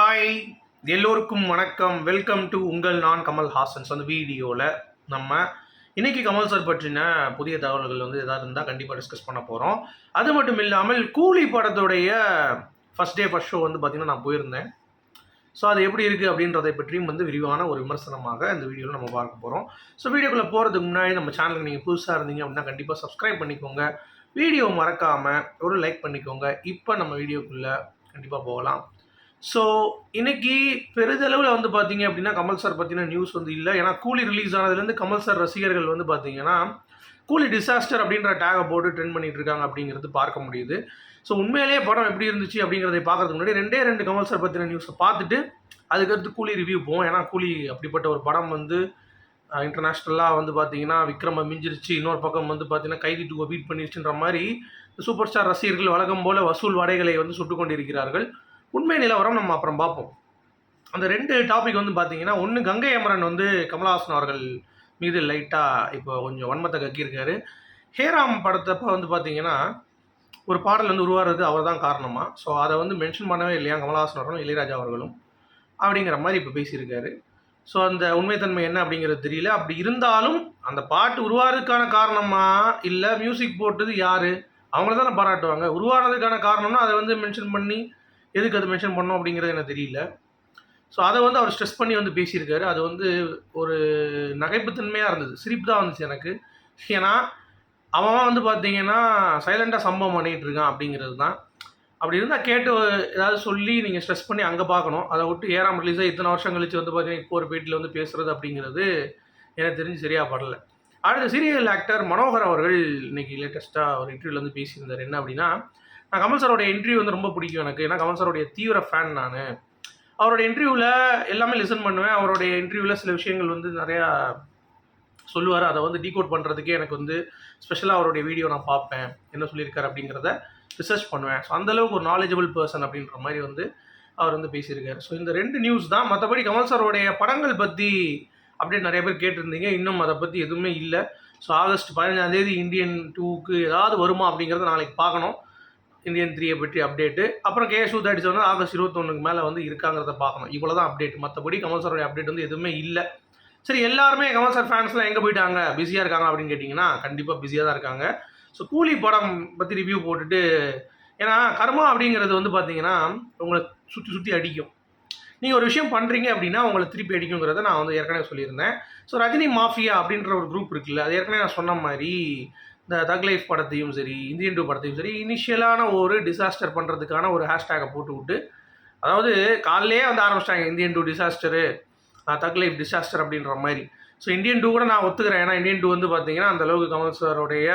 Hi எல்லோருக்கும் வணக்கம். Welcome to உங்கள் நான் கமல் ஹாசன்ஸ் அந்த வீடியோவில் நம்ம இன்றைக்கி கமல் சார் பற்றின புதிய தகவல்கள் வந்து எதாவது இருந்தால் கண்டிப்பாக டிஸ்கஸ் பண்ண போகிறோம் அது மட்டும் இல்லாமல் கூலி படத்துடைய ஃபஸ்ட் டே ஃபஸ்ட் ஷோ வந்து பார்த்திங்கன்னா நான் போயிருந்தேன். ஸோ அது எப்படி இருக்குது அப்படின்றதை பற்றியும் வந்து விரிவான ஒரு விமர்சனமாக இந்த வீடியோவில் நம்ம பார்க்க போகிறோம் ஸோ வீடியோக்குள்ளே போகிறதுக்கு முன்னாடி நம்ம சேனலுக்கு நீங்கள் புதுசாக இருந்தீங்க அப்படின்னா கண்டிப்பாக சப்ஸ்கிரைப் பண்ணிக்கோங்க. வீடியோ மறக்காமல் ஒரு லைக் பண்ணிக்கோங்க. இப்போ நம்ம வீடியோக்குள்ளே கண்டிப்பாக போகலாம். ஸோ இன்னைக்கு பெரிதளவில் வந்து பார்த்தீங்க அப்படின்னா கமல் சார் பற்றின நியூஸ் வந்து இல்லை. ஏன்னா கூலி ரிலீஸ் ஆனதுலேருந்து கமல் சார் ரசிகர்கள் வந்து பார்த்தீங்கன்னா கூலி டிசாஸ்டர் அப்படின்ற டேகை போட்டு ட்ரெண்ட் பண்ணிட்டு இருக்காங்க அப்படிங்கிறது பார்க்க முடியுது. ஸோ உண்மையிலேயே படம் எப்படி இருந்துச்சு அப்படிங்கிறதை பார்க்கறதுக்கு முன்னாடி ரெண்டே ரெண்டு கமல் சார் பற்றின நியூஸை பார்த்துட்டு அதுக்கடுத்து கூலி ரிவ்யூ போவோம். ஏன்னா கூலி அப்படிப்பட்ட ஒரு படம் வந்து இன்டர்நேஷ்னலாக வந்து பார்த்தீங்கன்னா விக்ரம மிஞ்சிருச்சு. இன்னொரு பக்கம் வந்து பார்த்தீங்கன்னா கைதி டூவை பீட் பண்ணிருச்சுன்ற மாதிரி சூப்பர் ஸ்டார் ரசிகர்கள் வழக்கம் போல வசூல் வடைகளை வந்து சுட்டுக் கொண்டிருக்கிறார்கள். உண்மை நிலவரம் நம்ம அப்புறம் பார்ப்போம். அந்த ரெண்டு டாபிக் வந்து பார்த்தீங்கன்னா ஒன்று கங்கை அமரன் வந்து கமலஹாசன் அவர்கள் மீது லைட்டாக இப்போ கொஞ்சம் வன்மத்தை கக்கியிருக்காரு. ஹேராம் படத்தப்போ வந்து பார்த்தீங்கன்னா ஒரு பாடல் வந்து உருவாகிறது அவர் தான் காரணமாக ஸோ அதை வந்து மென்ஷன் பண்ணவே இல்லையா கமலஹாசன் அவர்களும் இளையராஜா அவர்களும்? அப்படிங்கிற மாதிரி இப்போ பேசியிருக்காரு. ஸோ அந்த உண்மைத்தன்மை என்ன அப்படிங்கிறது தெரியல. அப்படி இருந்தாலும் அந்த பாட்டு உருவாகிறதுக்கான காரணமா? இல்லை மியூசிக் போட்டது யார்? அவங்கள தானே பாராட்டுவாங்க. உருவானதுக்கான காரணம்னா அதை வந்து மென்ஷன் பண்ணி எதுக்கு அது மென்ஷன் பண்ணோம் அப்படிங்கிறது எனக்கு தெரியல. ஸோ அதை வந்து அவர் ஸ்ட்ரெஸ் பண்ணி வந்து பேசியிருக்காரு. அது வந்து ஒரு நகைப்புத்தன்மையாக இருந்தது. சிரிப்பு தான் வந்துச்சு எனக்கு. ஏன்னா அவன் வந்து பார்த்தீங்கன்னா சைலண்டாக சம்பவம் பண்ணிகிட்டு இருக்கான் அப்படிங்கிறது தான். அப்படி இருந்தால் கேட்டு ஏதாவது சொல்லி நீங்கள் ஸ்ட்ரெஸ் பண்ணி அங்கே பார்க்கணும் அதை விட்டு ஏறாம் ரிலீஸாக இத்தனை வருஷம் கழிச்சு வந்து பார்த்தீங்கன்னா இப்போ ஒரு பேட்டியில் வந்து பேசுகிறது அப்படிங்கிறது எனக்கு தெரிஞ்சு சரியாக படல அடுத்த சீரியல் ஆக்டர் மனோகர் அவர்கள் இன்றைக்கி லேட்டஸ்ட்டாக ஒரு இன்டர்வியூவில் வந்து பேசியிருந்தார். என்ன அப்படின்னா நான் கமல் சாரோட இன்டர்வியூ வந்து ரொம்ப பிடிக்கும் எனக்கு. ஏன்னா கமல் சாரோடைய தீவிர ஃபேன் நான். அவரோட இன்டர்வியூவில் எல்லாமே லிசன் பண்ணுவேன். அவருடைய இன்டர்வியூவில் சில விஷயங்கள் வந்து நிறையா சொல்லுவார். அதை வந்து டீகோட் பண்ணுறதுக்கே எனக்கு வந்து ஸ்பெஷலாக அவருடைய வீடியோ நான் பார்ப்பேன். என்ன சொல்லியிருக்காரு அப்படிங்கிறத ரிசர்ச் பண்ணுவேன். ஸோ அந்தளவுக்கு ஒரு நாலேஜபிள் பர்சன் அப்படின்ற மாதிரி வந்து அவர் வந்து பேசியிருக்காரு. ஸோ இந்த ரெண்டு நியூஸ் தான். மற்றபடி கமல் சாரோடைய படங்கள் பற்றி அப்படியே நிறைய பேர் கேட்டிருந்தீங்க. இன்னும் அதை பற்றி எதுவுமே இல்லை. ஸோ ஆகஸ்ட் பதினஞ்சாந்தேதி இந்தியன் டூக்கு ஏதாவது வருமா அப்படிங்கிறத நாளைக்கு பார்க்கணும். இந்தியன் த்ரீயை பற்றி அப்டேட்டு அப்புறம் கே டூ தேர்ட்டி ஆகஸ்ட் இருபத்தொன்னுக்கு மேலே வந்து இருக்காங்கிறத பார்க்கணும். இவ்வளோ தான் அப்டேட் மற்றபடி கமல் சாரோடைய அப்டேட் வந்து எதுவுமே இல்லை. சரி எல்லாருமே கமல் சார் ஃபேன்ஸ்லாம் எங்கே போயிட்டாங்க? பிஸியாக இருக்காங்க அப்படின்னு கேட்டிங்கன்னா கண்டிப்பாக பிஸியாக தான் இருக்காங்க. ஸோ கூலி படம் பற்றி ரிவ்யூ போட்டுட்டு ஏன்னா கர்மா அப்படிங்கிறது வந்து பார்த்தீங்கன்னா உங்களை சுற்றி சுற்றி அடிக்கும். நீங்கள் ஒரு விஷயம் பண்ணுறீங்க அப்படின்னா உங்களை திருப்பி அடிக்குங்கிறத நான் வந்து ஏற்கனவே சொல்லியிருந்தேன். ஸோ ரஜினி மாஃபியா அப்படின்ற ஒரு குரூப் இருக்குல்ல அது ஏற்கனவே நான் சொன்ன மாதிரி இந்த தக் லைஃப் படத்தையும் சரி இந்தியன் டூ படத்தையும் சரி இனிஷியலான ஒரு டிசாஸ்டர் பண்ணுறதுக்கான ஒரு ஹேஷ்டேகை போட்டு விட்டு அதாவது காலையிலே வந்து ஆரம்பிச்சிட்டாங்க Indian to disaster Thug Life disaster அப்படின்ற மாதிரி. ஸோ இந்தியன் டூ கூட நான் ஒத்துக்கிறேன். ஏன்னா இந்தியன் டூ வந்து பார்த்தீங்கன்னா அந்த அளவுக்கு கமல் சாருடைய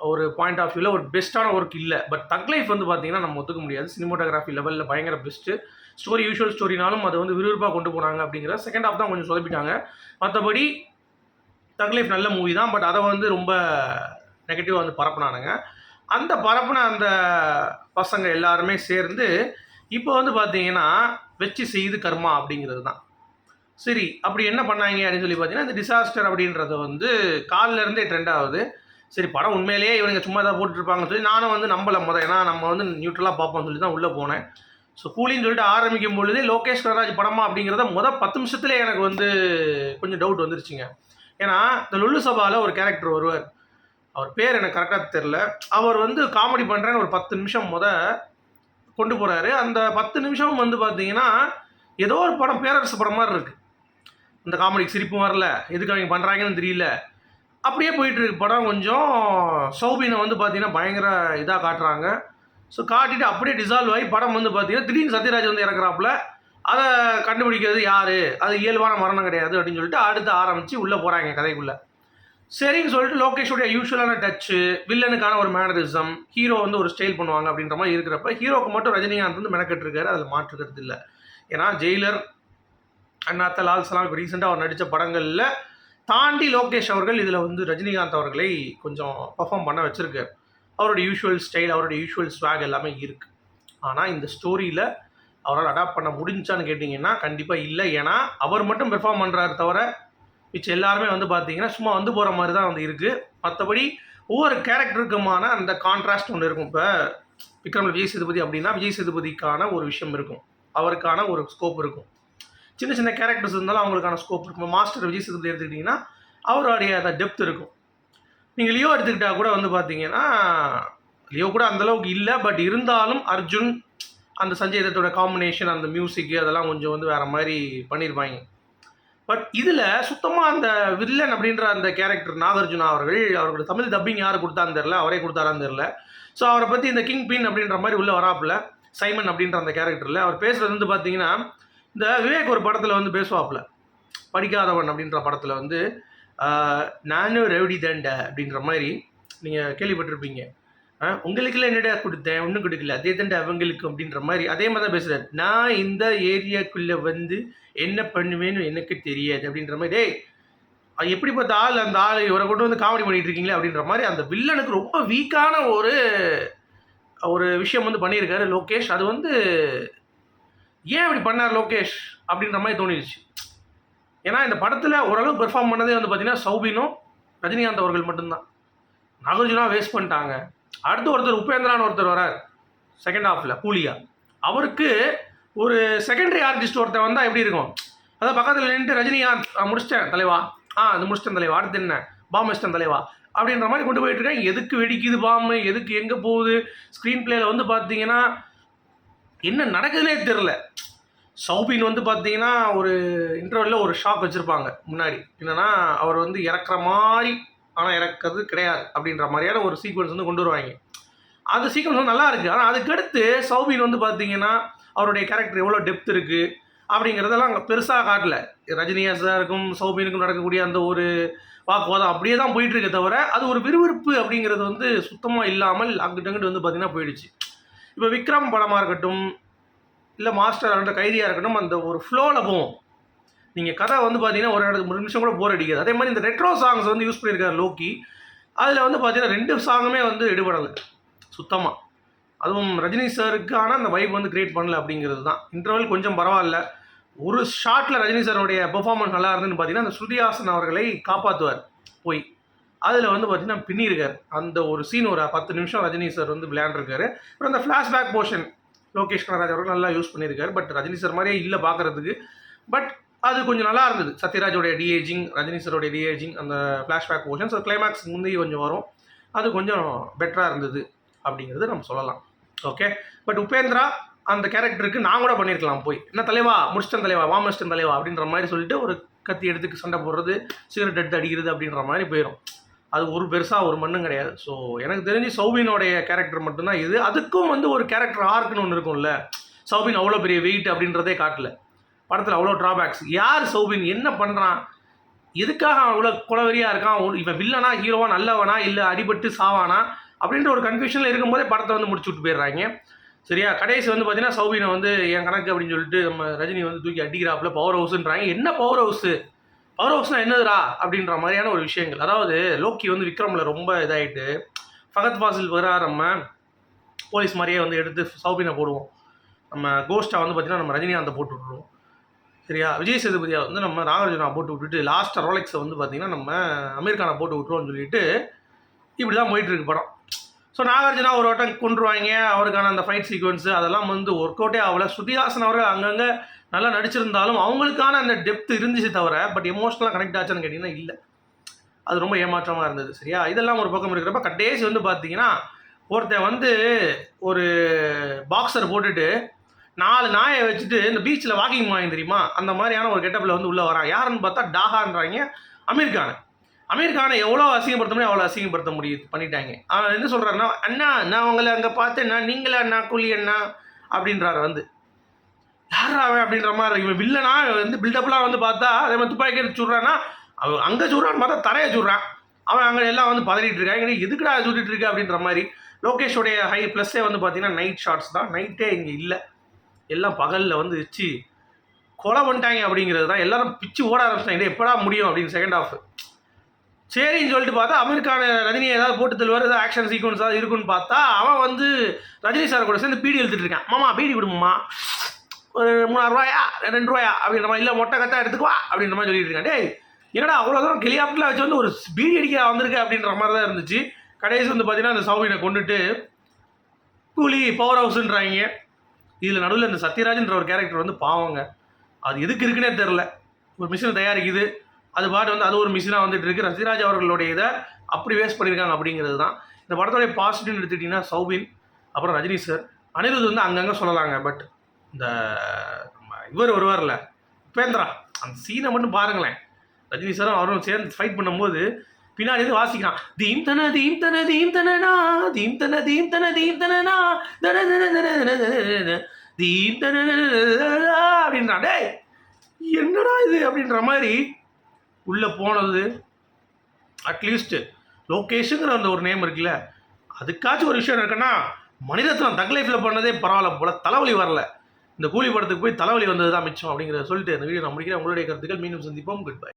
ஒரு பாயிண்ட் ஆஃப் வியூவில் ஒரு பெஸ்ட்டான ஒர்க் இல்லை. பட் தக் லைஃப் வந்து பார்த்தீங்கன்னா நம்ம ஒத்துக்க முடியாது. சினிமோட்டோகிராஃபி லெவலில் பயங்கர பெஸ்ட்டு ஸ்டோரி யூஷுவல் ஸ்டோரினாலும் அதை வந்து விறுவிறுப்பாக கொண்டு போனாங்க அப்படிங்கிற செகண்ட் ஆஃப் தான் கொஞ்சம் சொதப்பிட்டாங்க. மற்றபடி தக் லைஃப் நல்ல மூவி தான் பட் அதை வந்து ரொம்ப நெகட்டிவாக வந்து பரப்புனானுங்க. அந்த பரப்புன அந்த பசங்க எல்லாருமே சேர்ந்து இப்போ வந்து பார்த்தீங்கன்னா வச்சு செய்து கர்மா அப்படிங்கிறது தான். சரி அப்படி என்ன பண்ணாங்க அப்படின்னு சொல்லி பார்த்தீங்கன்னா இந்த டிசாஸ்டர் அப்படின்றது வந்து காலிலருந்தே ட்ரெண்ட் ஆகுது. சரி படம் உண்மையிலேயே இவனுங்க சும்மா தான் போட்டுருப்பாங்கன்னு சொல்லி நானும் வந்து நம்பலை முதல் ஏன்னா நம்ம வந்து நியூட்ரலாக பார்ப்போம்னு சொல்லி தான் உள்ளே போனேன். ஸோ கூலின்னு சொல்லிட்டு ஆரம்பிக்கும் பொழுது லோகேஷ் கனராஜ் படமா அப்படிங்கிறத மொதல் பத்து நிமிஷத்துலேயே எனக்கு வந்து கொஞ்சம் டவுட் வந்துருச்சுங்க. ஏன்னா இந்த லுல்லு சபாவில் ஒரு கேரக்டர் வருவார். அவர் பேர் எனக்கு கரெக்டாக தெரில அவர் வந்து காமெடி பண்ணுறேன்னு ஒரு பத்து நிமிஷம் முத கொண்டு போகிறாரு அந்த பத்து நிமிஷம் வந்து பார்த்தீங்கன்னா ஏதோ ஒரு படம் பேரரசு படம் மாதிரி இருக்குது இந்த காமெடிக்கு சிரிப்பும் வரல. எதுக்கு அவங்க பண்ணுறாங்கன்னு தெரியல. அப்படியே போயிட்டு இருக்கு படம். கொஞ்சம் சௌபினை வந்து பார்த்தீங்கன்னா பயங்கர இதாக காட்டுறாங்க. ஸோ காட்டிட்டு அப்படியே டிசால்வ் ஆகி படம் வந்து பார்த்தீங்கன்னா திடீர்னு சத்யராஜ் வந்து இறக்குறாப்புல. அதை கண்டுபிடிக்கிறது யார்? அது இயல்பான மரணம் கிடையாது அப்படின்னு சொல்லிட்டு அடுத்து ஆரம்பித்து உள்ளே போகிறாங்க கதைக்குள்ளே. சரின்னு சொல்லிட்டு லோகேஷோடைய யூஸ்வலான டச்சு வில்லனுக்கான ஒரு மேனரிசம் ஹீரோ வந்து ஒரு ஸ்டைல் பண்ணுவாங்க அப்படின்ற மாதிரி இருக்கிறப்ப ஹீரோக்கு மட்டும் ரஜினிகாந்த் வந்து மெனக்கெட்டு இருக்காரு அதில் மாற்றுக்கிறது இல்லை. ஏன்னா ஜெயிலர் அண்ணாத்த லால் சலாம் இப்போ ரீசெண்டாக அவர் நடித்த படங்களில் தாண்டி லோகேஷ் அவர்கள் இதில் வந்து ரஜினிகாந்த் அவர்களை கொஞ்சம் பர்ஃபார்ம் பண்ண வச்சுருக்கார். அவருடைய யூஷுவல் ஸ்டைல் அவருடைய யூஷுவல் ஸ்வாக் எல்லாமே இருக்குது ஆனால் இந்த ஸ்டோரியில் அவரால் அடாப்ட் பண்ண முடிஞ்சான்னு கேட்டிங்கன்னா கண்டிப்பாக இல்லை. ஏன்னா அவர் மட்டும் பெர்ஃபார்ம் பண்ணுறாரு தவிர மிச்சம் எல்லாருமே வந்து பார்த்தீங்கன்னா சும்மா வந்து போகிற மாதிரி தான் வந்து இருக்குது மற்றபடி ஒவ்வொரு கேரக்டருக்குமான அந்த கான்ட்ராஸ்ட் ஒன்று இருக்கும். இப்போ விக்ரமில் விஜய் சேதுபதி அப்படின்னா விஜய் சேதுபதிக்கான ஒரு விஷயம் இருக்கும். அவருக்கான ஒரு ஸ்கோப் இருக்கும். சின்ன சின்ன கேரக்டர்ஸ் இருந்தாலும் அவங்களுக்கான ஸ்கோப் இருக்கும். மாஸ்டர் விஜய் சேதுபதி எடுத்துக்கிட்டிங்கன்னா அவருடைய அந்த டெப்த் இருக்கும். நீங்கள் லியோ எடுத்துக்கிட்டால் கூட வந்து பார்த்தீங்கன்னா லியோ கூட அந்த அளவுக்கு இல்லை. பட் இருந்தாலும் அர்ஜுன் அந்த சஞ்சய் தத்தோட காம்பினேஷன் அந்த மியூசிக்கு அதெல்லாம் கொஞ்சம் வந்து வேறு மாதிரி பண்ணியிருப்பாங்க. பட் இதில் சுத்தமாக அந்த வில்லன் அப்படின்ற அந்த கேரக்டர் நாகார்ஜுனா அவர்கள் அவரோட தமிழ் டப்பிங் யார் கொடுத்தான்னு தெரில அவரே கொடுத்தாரான்னு தெரில ஸோ அவரை பற்றி இந்த கிங் பின் அப்படின்ற மாதிரி உள்ளே வராப்புல சைமன் அப்படின்ற அந்த கேரக்டரில் அவர் பேசுகிறது வந்து பார்த்தீங்கன்னா இந்த விவேக் ஒரு படத்தில் வந்து பேசுவாப்புல. படிக்காதவன் அப்படின்ற படத்தில் வந்து நானும் ரெவடி தண்ட அப்படின்ற மாதிரி நீங்கள் கேள்விப்பட்டிருப்பீங்க. ஆ, உங்களுக்கெல்லாம் என்னடா கொடுத்தேன்? ஒன்றும் கொடுக்கல. அதே தாண்டா அவங்களுக்கு அப்படின்ற மாதிரி அதே மாதிரி தான் பேசுகிறார் நான் இந்த ஏரியாக்குள்ளே வந்து என்ன பண்ணுவேன்னு எனக்கு தெரியாது அப்படின்ற மாதிரி டேய் எப்படி பார்த்த ஆள் அந்த ஆள் இவரை கொண்டு வந்து காமெடி பண்ணிட்டு இருக்கீங்களே அப்படின்ற மாதிரி அந்த வில்லனுக்கு ரொம்ப வீக்கான ஒரு ஒரு விஷயம் வந்து பண்ணியிருக்காரு லோகேஷ். அது வந்து ஏன் இப்படி பண்ணார் லோகேஷ் அப்படின்ற மாதிரி தோணிடுச்சு ஏன்னா இந்த படத்தில் ஓரளவு பெர்ஃபார்ம் பண்ணதே வந்து பார்த்தீங்கன்னா சௌபினும் ரஜினிகாந்த் அவர்கள் மட்டும்தான். நாகார்ஜுனா வேஸ்ட் பண்ணிட்டாங்க. அடுத்து ஒருத்தர் உபேந்திரான்னு ஒருத்தர் வரார். செகண்ட் ஹாஃபில் கூலியா. அவருக்கு ஒரு செகண்டரி ஆர்டிஸ்ட் ஒருத்தர் வந்தால் எப்படி இருக்கும்? அதான் பக்கத்தில் நின்றுட்டு ரஜினிகாந்த் முடிச்சிட்டேன் தலைவா. ஆ அது முடிச்சிட்டேன் தலைவா. அடுத்து என்ன? பாம் வச்சிட்டேன் தலைவா. அப்படின்ற மாதிரி கொண்டு போயிட்டு இருக்கேன் எதுக்கு வெடிக்குது பாம்பு? எதுக்கு எங்கே போகுது? ஸ்க்ரீன் பிளேயில் வந்து பார்த்தீங்கன்னா என்ன நடக்குதுன்னே தெரில சௌபின் வந்து பார்த்தீங்கன்னா ஒரு இன்டர்வெல்ல ஒரு ஷாக் வச்சுருப்பாங்க முன்னாடி. என்னென்னா அவர் வந்து இறக்குற மாதிரி ஆனால் எனக்கு அது கிடையாது அப்படின்ற மாதிரியான ஒரு சீக்வன்ஸ் வந்து கொண்டு வருவாங்க. அந்த சீக்வன்ஸ் வந்து நல்லா இருக்குது ஆனால் அதுக்கடுத்து சௌபின் வந்து பார்த்தீங்கன்னா அவருடைய கேரக்டர் எவ்வளோ டெப்த் இருக்குது அப்படிங்கிறதெல்லாம் அங்கே பெருசாக காட்டல. ரஜினியா சாருக்கும் சௌபினுக்கும் நடக்கக்கூடிய அந்த ஒரு வாக்குவாதம் அப்படியே தான் போயிட்டுருக்கே தவிர அது ஒரு விறுவிறுப்பு அப்படிங்கிறது வந்து சுத்தமாக இல்லாமல் அங்கிட்ட அங்கிட்டு வந்து பார்த்தீங்கன்னா போயிடுச்சு. இப்போ விக்ரம் படமாக இருக்கட்டும் இல்லை மாஸ்டர் இருக்கட்டும் கைதியாக இருக்கட்டும் அந்த ஒரு ஃப்ளோவில் போவோம். நீங்கள் கதை வந்து பார்த்தீங்கன்னா ஒரு இடத்துக்கு ஒரு நிமிஷம் கூட போர் அடிக்காது. அதே மாதிரி இந்த ரெட்ரோ சாங்ஸ் வந்து யூஸ் பண்ணியிருக்காரு லோக்கி. அதில் வந்து பார்த்தீங்கன்னா ரெண்டு சாங்குமே வந்து எடுபடலை. சுத்தமாக அதுவும் ரஜினி சாருக்கான அந்த வைப் வந்து கிரியேட் பண்ணல அப்படிங்கிறது தான். இன்டர்வல் கொஞ்சம் பரவாயில்ல. ஒரு ஷாட்டில் ரஜினி சாருடைய பெர்ஃபார்மன்ஸ் நல்லா இருந்துன்னு பார்த்தீங்கன்னா அந்த ஸ்ருதிஹாசன் அவர்களை காப்பாற்றுவார் போய். அதில் வந்து பார்த்தீங்கன்னா பின்னிருக்கார் அந்த ஒரு சீன் ஒரு பத்து நிமிஷம் ரஜினி சார் வந்து விளையாண்டுருக்காரு. அப்புறம் அந்த ஃப்ளாஷ்பேக் போர்ஷன் லோகேஷ் கனராஜ் அவர்கள் நல்லா யூஸ் பண்ணியிருக்காரு. பட் ரஜினி சார் மாதிரியே இல்லை பார்க்குறதுக்கு பட் அது கொஞ்சம் நல்லா இருந்தது. சத்யராஜோடைய டிஏஜிங் ரஜினி சரோடைய டிஏஜிங் அந்த ஃப்ளாஷ்பேக் போர்ஷன்ஸ் கிளைமேக்ஸ் முந்தைய கொஞ்சம் வரும். அது கொஞ்சம் பெட்டராக இருந்தது அப்படிங்கிறது நம்ம சொல்லலாம். ஓகே பட் உபேந்திரா அந்த கேரக்டருக்கு நான் கூட பண்ணியிருக்கலாம் போய். என்ன தலைவா? முடிச்சிட்டன் தலைவா. வாமஸ்டன் தலைவா அப்படின்ற மாதிரி சொல்லிட்டு ஒரு கத்தி எடுத்துக்கு சண்டை போடுறது சிகரெட் எடுத்து அடிக்கிறது அப்படின்ற மாதிரி போயிடும் அது ஒரு பெருசாக ஒரு மண்ணும் கிடையாது. ஸோ எனக்கு தெரிஞ்சு சௌபினோடைய கேரக்டர் மட்டும்தான் இது. அதுக்கும் வந்து ஒரு கேரக்டர் ஆர்க்குன்னு ஒன்று இருக்கும்ல. சௌபின் அவ்வளோ பெரிய வெயிட் அப்படின்றதே காட்டல. படத்தில் அவ்வளோ ட்ராபேக்ஸ் யார் சௌபின்? என்ன பண்ணுறான் எதுக்காக அவன் அவ்வளோ குலவெறியாக இருக்கான்? இவன் வில்லனா ஹீரோவா நல்லவனா இல்லை அடிபட்டு சாவானா? அப்படின்ற ஒரு கன்ஃபியூஷனில் இருக்கும்போதே படத்தை வந்து முடிச்சு விட்டு போயிடுறாங்க. சரியா? கடைசி வந்து பார்த்தீங்கன்னா சௌபினை வந்து என் கணக்கு அப்படின்னு சொல்லிட்டு நம்ம ரஜினி வந்து தூக்கி அடிக்கிறாப்புல பவர் ஹவுஸ்ன்றாங்க என்ன பவர் ஹவுஸு பவர் ஹவுஸ்னா என்னதுடா? அப்படின்ற மாதிரியான ஒரு விஷயங்கள். அதாவது லோக்கி வந்து விக்ரமில் ரொம்ப இதாயிட்டு ஃபகத் ஃபாசில் வர நம்ம போலீஸ் மாதிரியே வந்து எடுத்து சௌபினை போடுவோம். நம்ம கோஸ்ட்டாக வந்து பார்த்தீங்கன்னா நம்ம ரஜினிகாந்தை போட்டு விட்ருவோம் சரியா? விஜய் சேதுபதியை வந்து நம்ம நாகார்ஜுனா போட்டு விட்டுட்டு லாஸ்ட் ரோலெக்ஸை வந்து பார்த்தீங்கன்னா நம்ம அமீர் போட்டு விட்டுருவோம்னு சொல்லிட்டு இப்படி தான் போயிட்டுருக்கு படம். ஸோ நாகார்ஜுனா ஒரு வட்டம் கொண்டுருவாங்க அவருக்கான அந்த ஃபைட் சீக்வன்ஸு அதெல்லாம் வந்து ஒர்க் அவுட்டே ஆகல. ஸ்ருதிஹாசன் அவர்கள் அங்கங்கே நல்லா நடிச்சிருந்தாலும் அவங்களுக்கான அந்த டெப்த் இருந்துச்சு தவிர பட் எமோஷனலாக கனெக்ட் ஆச்சான்னு கேட்டிங்கன்னா இல்லை. அது ரொம்ப ஏமாற்றமாக இருந்தது சரியா? இதெல்லாம் ஒரு பக்கம் இருக்கிறப்ப கடைசி வந்து பார்த்தீங்கன்னா ஒருத்தன் வந்து ஒரு பாக்ஸர் போட்டுட்டு நாலு நாயை வச்சுட்டு இந்த பீச்சில் வாக்கிங் போவாங்க தெரியுமா? அந்த மாதிரியான ஒரு கெட்டப்பில் வந்து உள்ளே வரான் யாருன்னு பார்த்தா டாகான்றாங்க அமீர் அமீர்கானை அமீர் கானை எவ்வளோ அசிங்கப்படுத்த முடியும் அவ்வளோ அசிங்கப்படுத்த முடியுது பண்ணிட்டாங்க. அவன் என்ன சொல்கிறாருன்னா அண்ணா நான் உங்களை அங்கே பார்த்தேன்னா நீங்களா அண்ணா கூலி அண்ணா? அப்படின்றாரு வந்து. யார் அவன் அப்படின்ற மாதிரி? இவன் வில்லனா வந்து பில்டப்லாம் வந்து பார்த்தா அதே மாதிரி துப்பாக்கி எடுத்து சுடுறான்னா அவன் அங்கே சுடுறான்னு பார்த்தா தரையை சுடுறான். அவன் அங்கே எல்லாம் வந்து பதறிட்டு இருக்காங்க எதுக்குடா சுட்டுட்டு இருக்க அப்படின்ற மாதிரி லோகேஷோடைய ஹை ப்ளஸ்ஸே வந்து பார்த்தீங்கன்னா நைட் ஷாட்ஸ் தான். நைட்டே இங்கே இல்லை. எல்லாம் பகலில் வந்து வச்சு கொலை பண்ணிட்டாங்க அப்படிங்கிறது தான் எல்லாரும் பிச்சு ஓட ஆரம்பிச்சிட்டாங்க. எப்படா முடியும் அப்படின்னு செகண்ட் ஆஃப் சரின்னு சொல்லிட்டு பார்த்தா அமெரிக்கான ரஜினி ஏதாவது போட்டு தருவார் ஏதாவது ஆக்ஷன் சீக்வன்ஸ் ஏதாவது இருக்குன்னு பார்த்தா அவன் வந்து ரஜினி சார் கூட சேர்ந்து பீடி எழுதிட்டு இருக்கான். மாமா பீடி கொடுமாமா. ஒரு மூணாயிரம் ரூபாயா? ரெண்டு ரூபாயா? அப்படின்ற மாதிரி இல்லை மொட்டை கத்தா எடுத்துக்குவா? அப்படின்ற மாதிரி சொல்லிட்டு இருக்கான். டேய் என்னடா அவ்வளோ தூரம் கிளியாப்டில் வச்சு வந்து ஒரு பீடி அடிக்க வந்திருக்கு? அப்படின்ற மாதிரி தான் இருந்துச்சு. கடைசி வந்து பார்த்தீங்கன்னா அந்த சௌவினை கொண்டுட்டு கூலி பவர் ஹவுஸ்ன்றாங்க இதில் நடுவில் இந்த சத்யராஜன்ற ஒரு கேரக்டர் வந்து பாவங்க. அது எதுக்கு இருக்குன்னே தெரில ஒரு மிஷினை தயாரிக்குது. அது பாட்டு வந்து அது ஒரு மிஷினாக வந்துட்டு இருக்கு. சத்யராஜ் அவர்களுடைய இதை அப்படி வேஸ்ட் பண்ணியிருக்காங்க அப்படிங்கிறது தான். இந்த படத்தோடைய பாசிட்டிவ்னு எடுத்துக்கிட்டிங்கன்னா சௌபின் அப்புறம் ரஜினி சார் அனிருத் வந்து அங்கங்கே சொல்லலாங்க பட் இந்த நம்ம இவர் வருவார்ல. உபேந்திரா அந்த சீனை மட்டும் பாருங்களேன். ரஜினி சாரும் அவரும் சேர்ந்து ஃபைட் பண்ணும்போது பின்னாடி இருந்து வாசிக்கிறான். தீம் தன தீம் தன தீம் தனனா தீம் தன தீம் தன தீம் தனனா தன தன தன தன தன தீம் தன அப்படின்றான். டேய் என்னடா இது அப்படின்ற மாதிரி உள்ளே போனது. அட்லீஸ்ட் லோகேஷுங்கிற அந்த ஒரு நேம் இருக்குல்ல அதுக்காச்சும் ஒரு விஷயம் இருக்குன்னா மனிதத்தனம் தக் லைஃப்பில் பண்ணதே பரவாயில்ல போல் தலைவலி வரல. இந்த கூலி படத்துக்கு போய் தலைவலி வந்தது தான் மிச்சம் அப்படிங்கிறத சொல்லிட்டு இந்த வீடியோ நான் முடிக்கிறேன். உங்களுடைய கருத்துக்கள் மீண்டும் சந்திப்போம். Good bye